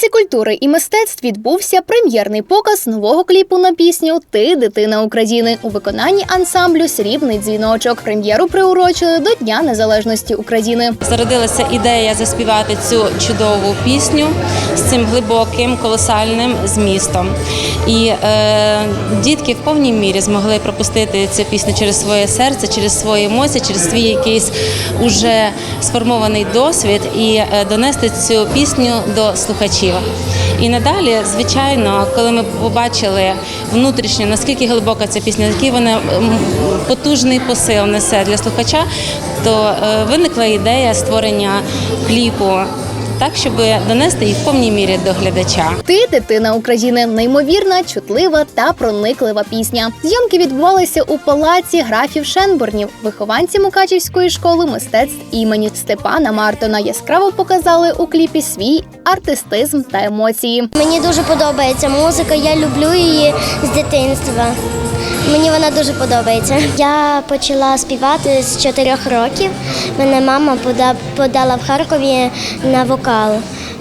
Палаці культури і мистецтв відбувся прем'єрний показ нового кліпу на пісню Ти дитина України у виконанні ансамблю Срібний дзвіночок. Прем'єру приурочили до Дня Незалежності України. Зародилася ідея заспівати цю чудову пісню з цим глибоким колосальним змістом. І е, дітки в повній мірі змогли пропустити цю пісню через своє серце, через свої емоції, через свій якийсь уже сформований досвід і е, донести цю пісню до слухачів. І надалі, звичайно, коли ми побачили внутрішньо, наскільки глибока ця пісня, який вона потужний посил несе для слухача, то е, виникла ідея створення кліпу так, щоб донести її в повній мірі до глядача. Ти дитина України неймовірна, чутлива та прониклива пісня. Зйомки відбувалися у палаці графів Шенборнів. Вихованці Мукачівської школи мистецтв імені Степана Мартона яскраво показали у кліпі свій артистизм та емоції. Мені дуже подобається музика, я люблю її з дитинства. Мені вона дуже подобається. Я почала співати з чотирьох років. Мене мама подала в Харкові на вокал.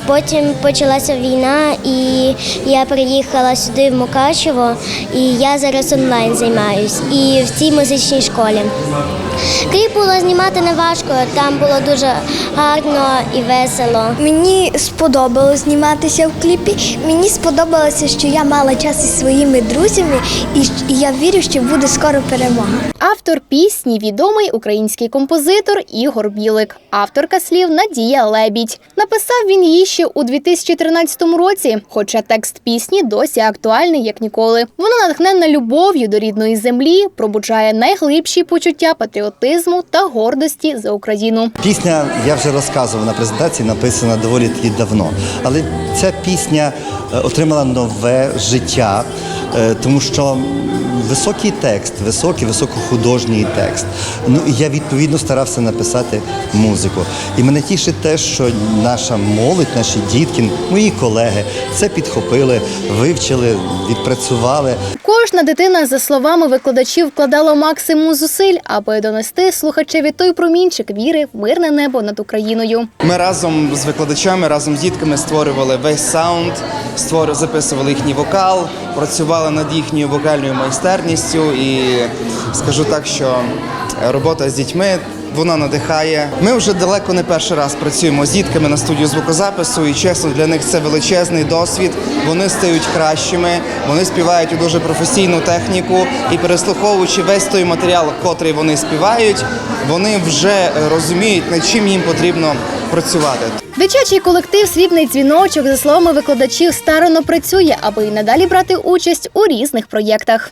Потім почалася війна, і я приїхала сюди в Мукачево, і я зараз онлайн займаюсь і в цій музичній школі. Кліп було знімати не важко, там було дуже гарно і весело. Мені сподобалось зніматися в кліпі. Мені сподобалося, що я мала час із своїми друзями, і я вірю, що буде скоро перемога. Автор пісні відомий український композитор Ігор Білик. Авторка слів Надія Лебідь. Написав він її ще у 2013 році, хоча текст пісні досі актуальний як ніколи. Вона натхненна любов'ю до рідної землі, пробуджає найглибші почуття патріотизму та гордості за Україну. Пісня, я вже розказував на презентації, написана доволі таки давно. Але ця пісня е, отримала нове життя, тому що високий текст, високий, високохудожній текст. Ну і я відповідно старався написати музику. І мене тішить те, що наша молодь, наші дітки, мої колеги це підхопили, вивчили, відпрацювали. Кожна дитина, за словами викладачів, вкладала максимум зусиль, аби донести слухачеві той промінчик віри в мирне небо над Україною. Ми разом з викладачами, разом з дітками створювали весь саунд, створю, записували їхній вокал, працювали над їхньою вокальною майстерністю. І скажу так, що робота з дітьми. Вона надихає. Ми вже далеко не перший раз працюємо з дітками на студію звукозапису, і чесно, для них це величезний досвід. Вони стають кращими, вони співають у дуже професійну техніку, і переслуховуючи весь той матеріал, котрий вони співають, вони вже розуміють, над чим їм потрібно працювати. Дитячий колектив Срібний дзвіночок, за словами викладачів, старано працює, аби й надалі брати участь у різних проєктах.